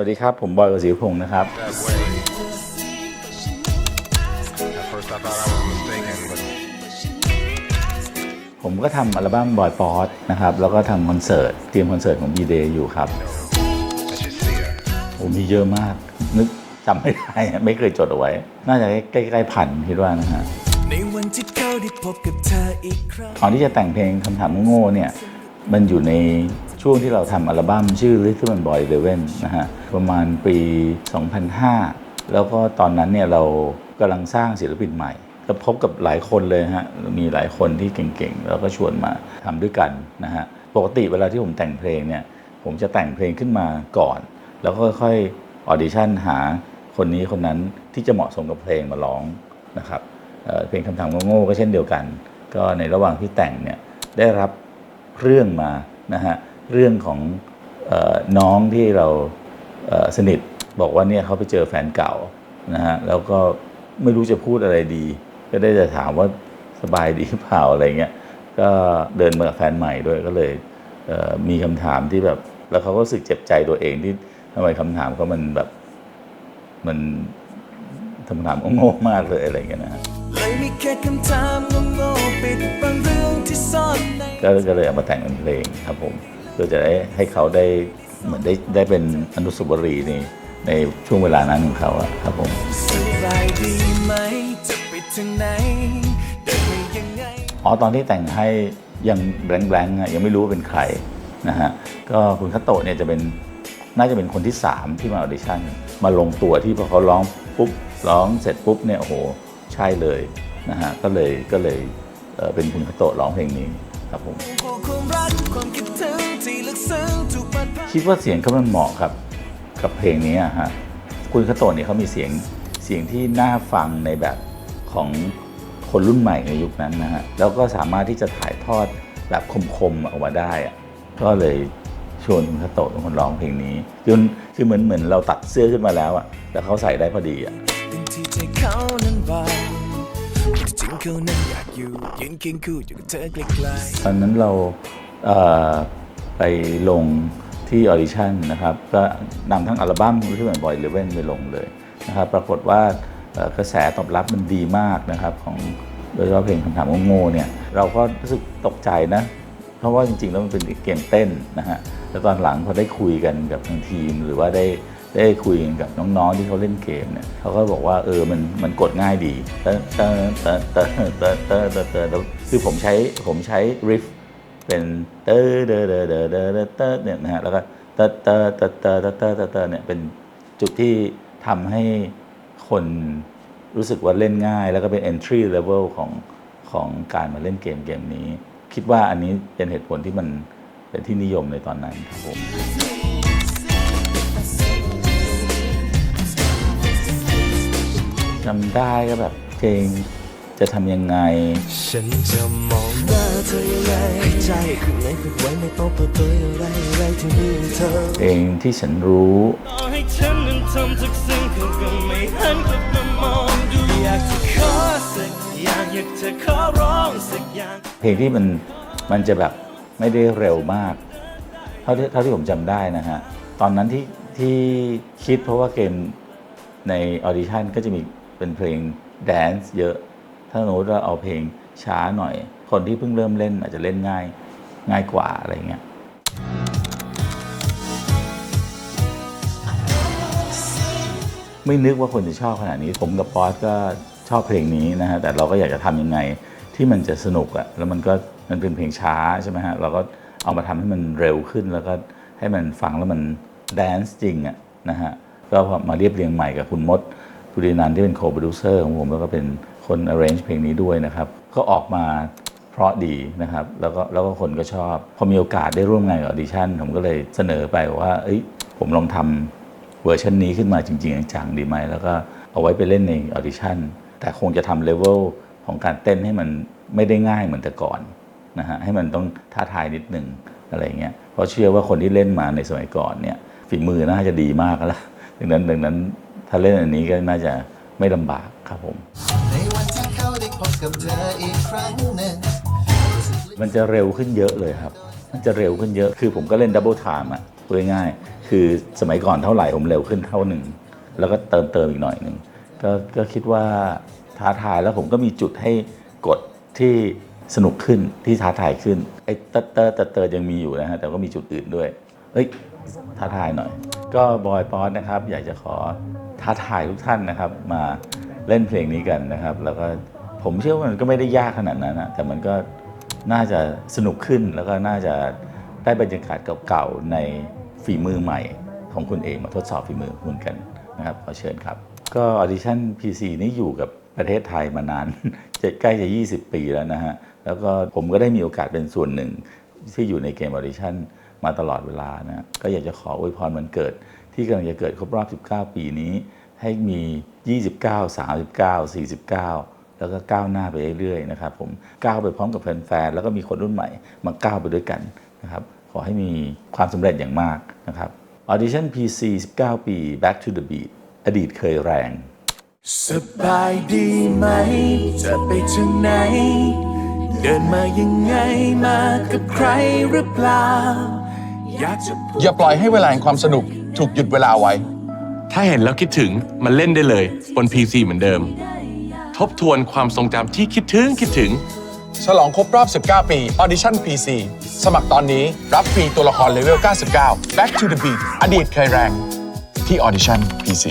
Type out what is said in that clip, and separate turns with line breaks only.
วัสดีครับ ผมบอยกสิวพงศ์นะครับ
that way. At first, I thought I was mistaken, but
ผมก็ทำอัลบั้มบอยป๊อตนะครับ แล้วก็ทำคอนเสิร์ตเตรียมคอนเสิร์ตของ B Day อยู่ครับ
I should see her.
โอ้มีเยอะมาก นึกจำไม่ได้ ไม่เคยจดเอาไว้ น่าจะใกล้ๆพันคิดว่านะฮะ
ในวันที่เขาได้พบกับเธออีกครั้ง
ตอนที่จะแต่งเพลงคำถามโง่ๆเนี่ย มันอยู่ใน ช่วงที่เราทำอัลบั้มชื่อ Little Man Boy Eleven นะฮะ ประมาณปี 2005 แล้วก็ตอนนั้นเนี่ยเรากำลังสร้างศิลปินใหม่แล้วพบกับหลายคนเลยฮะ มีหลายคนที่เก่งๆ แล้วก็ชวนมาทำด้วยกันนะฮะ ปกติเวลาที่ผมแต่งเพลงเนี่ย ผมจะแต่งเพลงขึ้นมาก่อน แล้วก็ค่อยๆออดิชั่นหาคนนี้คนนั้นที่จะเหมาะสมกับเพลงมาร้องนะครับเเพลงคำถามโง่ๆก็เช่นเดียวกัน ก็ในระหว่างที่แต่งเนี่ยได้รับเรื่องมานะฮะ เรื่องของเออน้องที่เราเอ่อสนิทบอกว่าเนี่ยเขาไปเจอแฟนเก่านะฮะแล้วก็ไม่รู้จะพูดอะไรดี ก็ได้จะถามว่าสบายดีหรือเปล่าอะไรเงี้ยก็เดินมากับแฟนใหม่ด้วยก็เลยเอ่อมีคำถามที่แบบ แล้วเขาก็รู้สึกเจ็บใจตัวเองที่ทำไมคำถามเขามันแบบมันคำถามโง่ๆมากเลยอะไรเงี้ยนะฮะ
เลยมีแค่คำถามโง่ๆปิดบังเรื่องที่ซ่อนใน
ก็ก็เลยเอามาแต่งเป็นเพลงครับผมเพื่อจะได้ให้เขาได้เหมือนได้ได้เป็นอนุสาวรีย์ในในช่วงเวลานั้นของเขาอะครับผม
สบายดีไหมจะไปถึงไหนเดินไปยังไง
อ๋อตอนที่แต่งให้ยังแบงค์แบงค์อะยังไม่รู้ว่าเป็นใครนะฮะก็คุณคัตโตะเนี่ยจะเป็นน่าจะเป็นคนที่ 3 ที่มาออดิชั่นมาลงตัวที่พอเขาร้องปุ๊บร้องเสร็จปุ๊บเนี่ยโอ้โหใช่เลยนะฮะก็เลยก็เลยเอ่อเป็นคุณคัตโตะร้องเพลงนี้ ครับผม
ผูกความรักความคิดถึงที่ลึกซึ้งถูกปัดผ่าน
คิดว่าเสียงเขามันเหมาะกับ กับเพลงนี้อะฮะคุณคาโตะเนี่ยเขามีเสียงเสียงที่น่าฟังในแบบของคนรุ่นใหม่ในยุคนั้นนะฮะแล้วก็สามารถที่จะถ่ายทอดแบบคมๆออกมาได้อะก็เลยชวนคุณคาโตะเป็นคนร้องเพลงนี้คือคือเหมือนเหมือนเราตัดเสื้อขึ้นมาแล้วอะแต่เขาใส่ได้พอดีอะ
เขานั้นอยากอยู่ยืนเคียงคู่อยู่กับเธอไกลๆ
ตอนนั้นเราเอ่อไปลงที่ออดิชั่นนะครับ ก็นำทั้งอัลบั้มที่เหมือนบอยเลเว่นไปลงเลยนะครับ ปรากฏว่าเอ่อกระแสตอบรับมันดีมากนะครับ ของโดยเฉพาะเพลงคำถามโง่ๆเนี่ย เราก็รู้สึกตกใจนะ เพราะว่าจริงๆ แล้วมันเป็นเกมเต้นนะฮะแล้วตอนหลังพอได้คุยกันกับทางทีม หรือว่าได้ ได้คุยกับน้องๆที่เขาเล่นเกมเนี่ยเขาก็บอกว่าเออมันมันกดง่ายดีเตอเตอเตอเตอเตอเตอเตอเตอแล้วคือผมใช้ผมใช้ริฟเป็นเตอเดอเดอเดอเดอเดอเตอเนี่ยนะฮะแล้วก็เตอเตอเตอเตอเตอเตอเตอเตอเนี่ยเป็นจุดที่ทำให้คนรู้สึกว่าเล่นง่าย แล้วก็เป็น entry level ของของการมาเล่นเกมเกมนี้ คิดว่าอันนี้เป็นเหตุผลที่มันเป็นที่นิยมในตอนนั้นครับผม จำได้ก็แบบเพลงจะทำยังไง
ฉันจะมองหน้าเธอยังไงให้ใจข้างในฝึกไว้ไม่ต้องเปิดเผยอะไรอะไรถึงเรื่องเธอ
เพลงที่ฉันรู้
ต่อให้ฉันนั้นทำทุกสิ่งเขาก็ไม่หันกลับมามองดูอยากจะขอสักอย่างอยากจะขอร้องสักอย่าง
เพลงที่มันมันจะแบบไม่ได้เร็วมาก เท่าที่เท่าที่ผมจำได้นะฮะ ตอนนั้นที่ที่คิดเพราะว่าเกมในออดิชั่นก็จะมี เป็นเพลงแดนซ์เยอะ ถ้าสมมติว่าเอาเพลงช้าหน่อย คนที่เพิ่งเริ่มเล่นอาจจะเล่นง่ายง่ายกว่าอะไรเงี้ยไม่นึกว่าคนจะชอบขนาดนี้ ผมกับป๊อตก็ชอบเพลงนี้นะฮะแต่เราก็อยากจะทำยังไงที่มันจะสนุกอะแล้วมันก็มันเป็นเพลงช้าใช่ไหมฮะเราก็เอามาทำให้มันเร็วขึ้นแล้วก็ให้มันฟังแล้วมันแดนซ์จริงอะนะฮะก็มาเรียบเรียงใหม่กับคุณมด ปุรินันท์ที่เป็นโคโปรดิวเซอร์ของผมแล้วก็เป็นคน arrange เพลงนี้ด้วยนะครับ ก็ออกมาเพราะดีนะครับ แล้วก็แล้วก็คนก็ชอบ พอมีโอกาสได้ร่วมงานกับออดิชั่น ผมก็เลยเสนอไปว่า เอ้ย ผมลองทำเวอร์ชันนี้ขึ้นมาจริง ๆ จังๆดีไหม แล้วก็เอาไว้ไปเล่นในออดิชั่น แต่คงจะทำเลเวลของการเต้นให้มันไม่ได้ง่ายเหมือนแต่ก่อนนะฮะ ให้มันต้องท้าทายนิดหนึ่งอะไรเงี้ย เพราะเชื่อว่าคนที่เล่นมาในสมัยก่อนเนี่ยฝีมือน่าจะดีมากแล้วดังนั้นดังนั้น ถ้าเล่นอันนี้ก็น่าจะไม่ลำบากครับผม
ในวันที่เขาได้พบกับเธออีกครั้งหนึ่ง
มันจะเร็วขึ้นเยอะเลยครับ มันจะเร็วขึ้นเยอะ คือผมก็เล่นดับเบิลไทม์อะพูดง่ายๆคือสมัยก่อนเท่าไหร่ผมเร็วขึ้นเท่าหนึ่ง แล้วก็เติมเติมอีกหน่อยหนึ่งก็ก็คิดว่าท้าทายแล้วผมก็มีจุดให้กดที่สนุกขึ้นที่ท้าทายขึ้น ไอ้เตอร์เตอร์เตอร์เตอร์ยังมีอยู่นะฮะ แต่ก็มีจุดอื่นด้วยเฮ้ย ท้าทายหน่อย ก็บอยป๊อตนะครับ อยากจะขอ ท้าทายทุกท่านนะครับ มาเล่นเพลงนี้กันนะครับ แล้วก็ผมเชื่อว่ามันก็ไม่ได้ยากขนาดนั้นนะแต่มันก็น่าจะสนุกขึ้นแล้วก็น่าจะได้บรรยากาศเก่าๆในฝีมือใหม่ของคุณเองมาทดสอบฝีมือคุณกันนะครับขอเชิญครับ ก็ออดิชั่น PC นี่อยู่กับประเทศไทยมานานจะใกล้จะ 20 ปีแล้วนะฮะ แล้วก็ผมก็ได้มีโอกาสเป็นส่วนหนึ่ง ที่อยู่ในเกมออดิชั่นมาตลอดเวลานะ ก็อยากจะขออวยพรวันเกิด ที่กำลังจะเกิดครบรอบ 19 ปีนี้ ให้มี 29 39 49 แล้วก็ก้าวหน้าไปเรื่อยๆนะครับผมก้าวไปพร้อมกับแฟนๆแล้วก็มีคนรุ่นใหม่มาก้าวไปด้วยกันนะครับขอให้มีความสำเร็จอย่างมากนะครับ Audition PC 19 ปี Back to the Beat อดีตเคยแรง
สบายดีไหม จะไปถึงไหน เดินมายังไงมากับใครหรือเปล่า อยากจะพูด
อย่าปล่อยให้เวลาแห่งความสนุก ถูกหยุดเวลาไว้
ถ้าเห็นแล้วคิดถึงมันเล่นได้เลยบน PC เหมือนเดิม ทบทวนความทรงจำที่คิดถึงคิดถึง
ฉลองครบรอบ 19 ปี Audition PC สมัครตอนนี้รับฟรีตัวละครเลเวล 99 Back to the Beat อดีตเคยแรง ที่ Audition PC